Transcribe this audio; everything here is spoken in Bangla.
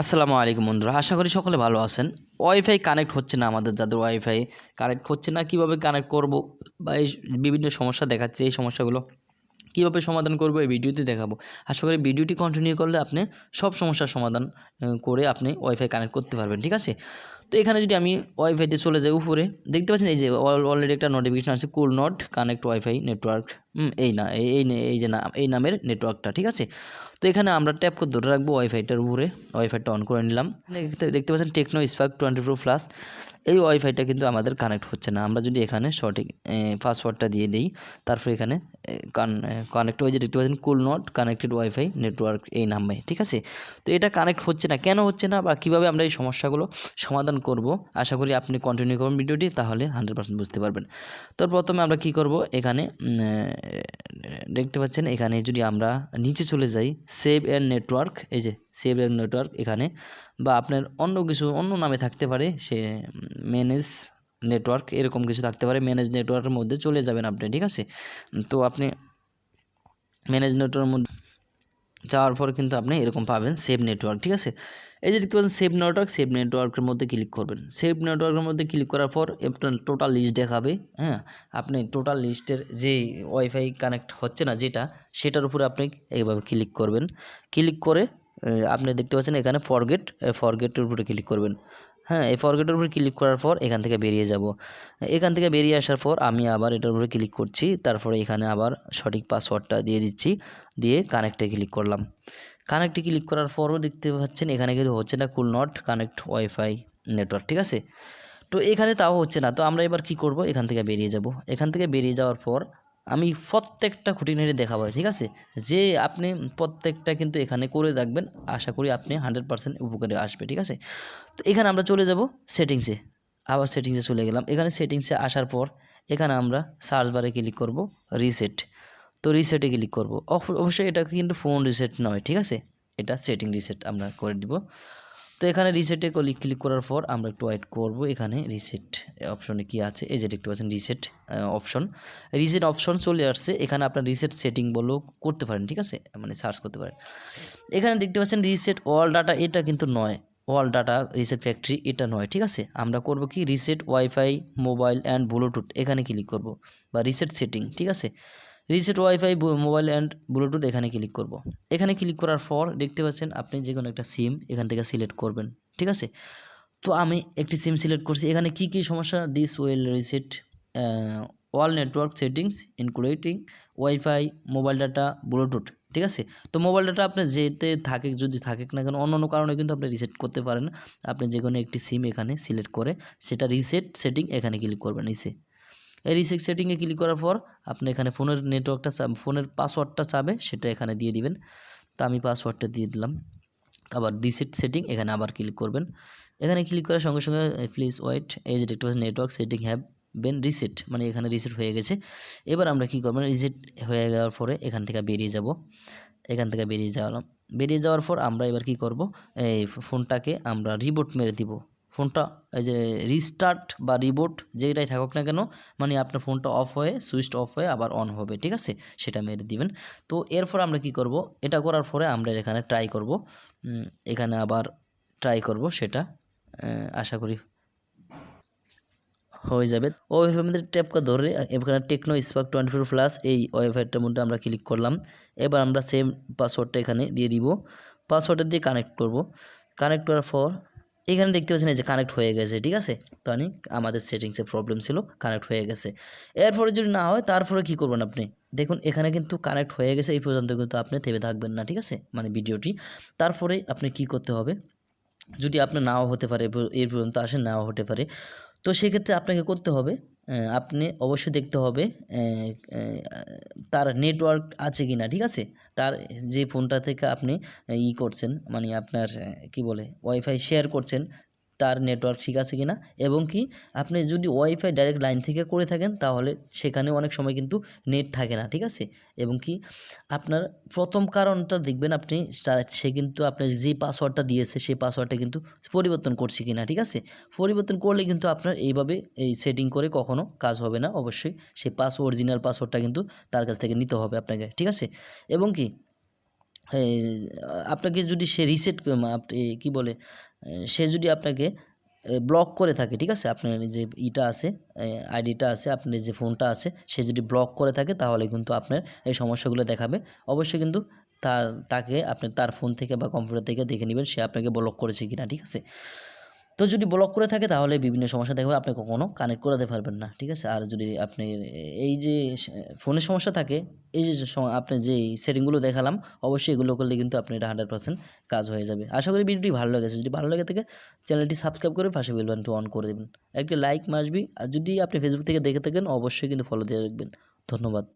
আসসালামু আলাইকুম বন্ধুরা, আশা করি সকলে ভালো আছেন। ওয়াইফাই কানেক্ট হচ্ছে না আমাদের, যাদের ওয়াইফাই কানেক্ট হচ্ছে না, কীভাবে কানেক্ট করব বা এই বিভিন্ন সমস্যা দেখাচ্ছে, এই সমস্যাগুলো কীভাবে সমাধান করব এই ভিডিওতে দেখাবো। আশা করি ভিডিওটি কন্টিনিউ করলে আপনি সব সমস্যার সমাধান করে আপনি ওয়াইফাই কানেক্ট করতে পারবেন, ঠিক আছে? তো এখানে যদি আমি ওয়াইফাইতে চলে যাই উপরে দেখতে পাচ্ছেন এই যে অলরেডি একটা নোটিফিকেশন আছে could not connect wifi network এই না এই এই এই যে না এই নামের নেটওয়ার্কটা ঠিক আছে? তো এখানে আমরা ট্যাপ করে ধরে রাখব ওয়াইফাইটার উপরে ওয়াইফাইটা অন করে নিলাম। দেখতে দেখতে পাচ্ছেন Tecno Spark twenty four plus এই ওয়াইফাইটা কিন্তু আমাদের কানেক্ট হচ্ছে না। আমরা যদি এখানে সঠিক পাসওয়ার্ডটা দিয়ে দিই তারপরে এখানে কানেক্ট হয়ে যে দেখতে পাচ্ছেন could not connected wifi network এই নামে ঠিক আছে? তো এটা কানেক্ট হচ্ছে না কেন হচ্ছে না বা কীভাবে আমরা এই সমস্যাগুলো সমাধান করব। আশা করি আপনি কন্টিনিউ করুন ভিডিওটি, তাহলে হান্ড্রেড পার্সেন্ট বুঝতে পারবেন। তো প্রথমে আমরা কি করব? এখানে দেখতে পাচ্ছেন, এখানে যদি আমরা নিচে চলে যাই সেভ এর নেটওয়ার্ক এই যে সেভ এর নেটওয়ার্ক এখানে, বা আপনার অন্য কিছু, অন্য নামে থাকতে পারে, সে ম্যানেজ নেটওয়ার্ক এরকম কিছু থাকতে পারে ম্যানেজ নেটওয়ার্কের মধ্যে চলে যাবেন আপনি, ঠিক আছে? তো আপনি ম্যানেজ নেটওয়ার্কের মধ্যে যাওয়ার পর কিন্তু আপনি এরকম পাবেন সেভ নেটওয়ার্ক ঠিক আছে? এই যে দেখতে পাচ্ছেন সেভ নেটওয়ার্ক সেভ নেটওয়ার্কের মধ্যে ক্লিক করবেন। সেভ নেটওয়ার্কের মধ্যে ক্লিক করার পর আপনার টোটাল লিস্ট দেখাবে হ্যাঁ? আপনি টোটাল লিস্টের যে ওয়াইফাই কানেক্ট হচ্ছে না যেটা, সেটার উপরে আপনি এইভাবে ক্লিক করবেন। ক্লিক করে আপনি দেখতে পাচ্ছেন এখানে ফরগেট ফরগেটের উপরে ক্লিক করবেন। হ্যাঁ এই ফরগেটের উপরে ক্লিক করার পর এখান থেকে বেরিয়ে যাব। এখান থেকে বেরিয়ে আসার পর আমি আবার এটার উপরে ক্লিক করছি, তারপরে এখানে আবার সঠিক পাসওয়ার্ডটা দিয়ে দিচ্ছি, দিয়ে কানেক্টে ক্লিক করলাম। কানেক্টে ক্লিক করার পরও দেখতে পাচ্ছেন এখানে কিন্তু হচ্ছে না could not connect wifi network ঠিক আছে? তো এখানে তাও হচ্ছে না। তো আমরা এবার কি করব? এখান থেকে বেরিয়ে যাব। এখান থেকে বেরিয়ে যাওয়ার পর আমি প্রত্যেকটা খুঁটিনাটি দেখাবো, ঠিক আছে? যে আপনি প্রত্যেকটা কিন্তু এখানে করে রাখবেন, আশা করি আপনি হান্ড্রেড পার্সেন্ট উপকারে আসবে, ঠিক আছে? তো এখানে আমরা চলে যাব সেটিংসে। আবার সেটিংসে চলে গেলাম। এখানে সেটিংসে আসার পর এখানে আমরা সার্চ বারে ক্লিক করব রিসেট। তো রিসেটে ক্লিক করব। অবশ্যই এটা কিন্তু ফোন রিসেট নয়, ঠিক আছে? এটা সেটিং রিসেট আমরা করে দিব। তো এখানে রিসেটে ক্লিক ক্লিক করার পর আমরা একটু ওয়েট করব। এখানে রিসেট অপশনে কি আছে? এই যে দেখতে পাচ্ছেন রিসেট অপশন রিসেট অপশন চলে আসছে। এখানে আপনার রিসেট সেটিং বলেও করতে পারেন, ঠিক আছে? মানে সার্চ করতে পারেন। এখানে দেখতে পাচ্ছেন রিসেট অল ডাটা এটা কিন্তু নয়। অল ডাটা রিসেট ফ্যাক্টরি এটা নয়, ঠিক আছে? আমরা করব কি? Reset wifi mobile and Bluetooth এখানে ক্লিক করব। বা রিসেট সেটিং ঠিক আছে? Reset wifi mobile and Bluetooth এখানে ক্লিক করব। এখানে ক্লিক করার পর দেখতে পাচ্ছেন আপনি যে কোনো একটা সিম এখান থেকে সিলেক্ট করবেন, ঠিক আছে? তো আমি একটি সিম সিলেক্ট করছি। এখানে কি কি সমস্যা? This will reset all network settings including wifi mobile data Bluetooth ঠিক আছে? তো মোবাইল ডাটা আপনি যেতে থাকে যদি থাকে না কেন অন্য অন্য কারণে কিন্তু আপনি রিসেট করতে পারেন। আপনি যে কোনো একটি সিম এখানে সিলেক্ট করে সেটা রিসেট সেটিং এখানে ক্লিক করবেন নিচে এই রিসেট সেটিংয়ে ক্লিক করার পর আপনি এখানে ফোনের নেটওয়ার্কটা ফোনের পাসওয়ার্ডটা চাবে সেটা এখানে দিয়ে দিবেন। তা আমি পাসওয়ার্ডটা দিয়ে দিলাম। আবার রিসেট সেটিং এখানে আবার ক্লিক করবেন। এখানে ক্লিক করার সঙ্গে সঙ্গে প্লিজ ওয়েট এই যে দেখতে network setting have been reset মানে এখানে রিসেট হয়ে গেছে। এবার আমরা কী করব? রিসেট হয়ে যাওয়ার পরে এখান থেকে বেরিয়ে যাব। এখান থেকে বেরিয়ে যাওয়ালাম। বেরিয়ে যাওয়ার পর আমরা এবার কি করব? এই ফোনটাকে আমরা রিবোট মেরে দিব। ফোনটা, এই যে রিস্টার্ট বা রিবোট যেটাই থাকুক না কেন মানে আপনার ফোনটা অফ হয়ে সুইচ অফ হয়ে আবার অন হবে, ঠিক আছে? সেটা মেরে দিবেন। তো এরপর আমরা কি করব? এটা করার পরে আমরা এখানে ট্রাই করব। এখানে আবার ট্রাই করব সেটা আশা করি হয়ে যাবে। ওয়াইফাই মধ্যে ট্যাপ করে ধরে, এখানে Tecno Spark twenty four plus এই ওয়াইফাইটার মধ্যে আমরা ক্লিক করলাম। এবার আমরা সেম পাসওয়ার্ডটা এখানে দিয়ে দিব। পাসওয়ার্ডটা দিয়ে কানেক্ট করব। কানেক্ট করার পর এখানে দেখতে পাচ্ছেন যে কানেক্ট হয়ে গেছে, ঠিক আছে? মানে আমাদের সেটিংসে প্রবলেম ছিল কানেক্ট হয়ে গেছে। এরপরে যদি না হয়, তারপরে কি করবেন আপনি? দেখুন, এখানে কিন্তু কানেক্ট হয়ে গেছে, এই পর্যন্ত কিন্তু আপনি থেমে থাকবেন না, ঠিক আছে? মানে ভিডিওটি। তারপরে আপনি কি করতে হবে? যদি আপনার নাও হতে পারে এর পর্যন্ত আসে নাও হতে পারে। তো সেক্ষেত্রে আপনাকে করতে হবে আপনি অবশ্যই দেখতে হবে তার নেটওয়ার্ক আছে কি না ঠিক আছে? তার যে ফোনটা থেকে আপনি ই করছেন মানে আপনার কি বলে ওয়াইফাই শেয়ার করছেন তার নেটওয়ার্ক ঠিক আছে কি না এবং কি আপনি যদি ওয়াইফাই ডাইরেক্ট লাইন থেকে করে থাকেন তাহলে সেখানে অনেক সময় কিন্তু নেট থাকে না, ঠিক আছে? এবং কি আপনার প্রথম কারণটা দেখবেন আপনি সে কিন্তু আপনার যে পাসওয়ার্ডটা দিয়েছে সেই পাসওয়ার্ডটা কিন্তু পরিবর্তন করছে কিনা, ঠিক আছে? পরিবর্তন করলে কিন্তু আপনার এইভাবে এই সেটিং করে কখনো কাজ হবে না। অবশ্যই সেই পাস অরিজিনাল পাসওয়ার্ডটা কিন্তু তার কাছ থেকে নিতে হবে আপনাকে, ঠিক আছে? এবং কি আপনাকে যদি সে রিসেট আপনি কী বলে সে যদি আপনাকে ব্লক করে থাকে, ঠিক আছে? আপনার যে ইটা আছে আইডিটা আছে, আপনার যে ফোনটা আছে, সে যদি ব্লক করে থাকে, তাহলে কিন্তু আপনার এই সমস্যাগুলো দেখাবে। অবশ্যই কিন্তু তার, তাকে আপনি তার ফোন থেকে বা কম্পিউটার থেকে দেখে নেবেন, সে আপনাকে ব্লক করেছে কিনা, ঠিক আছে? তো যদি ব্লক করে থাকে, তাহলে বিভিন্ন সমস্যা দেখাবে, আপনি কখনও কানেক্ট করাতে পারবেন না, ঠিক আছে? আর যদি আপনি এই যে ফোনের সমস্যা থাকে, এই যে আপনি যে সেটিংগুলো দেখালাম, অবশ্যই এগুলো করলে কিন্তু আপনি এটা হান্ড্রেড পার্সেন্ট কাজ হয়ে যাবে। আশা করি ভিডিওটি ভালো লেগেছে। যদি ভালো লেগে থাকে, চ্যানেলটি সাবস্ক্রাইব করে পাশে বেল বাটনটি অন করে দেবেন। একটি লাইক মাসবি আর যদি আপনি ফেসবুক থেকে দেখে থাকেন, অবশ্যই কিন্তু ফলো দিয়ে রাখবেন। ধন্যবাদ।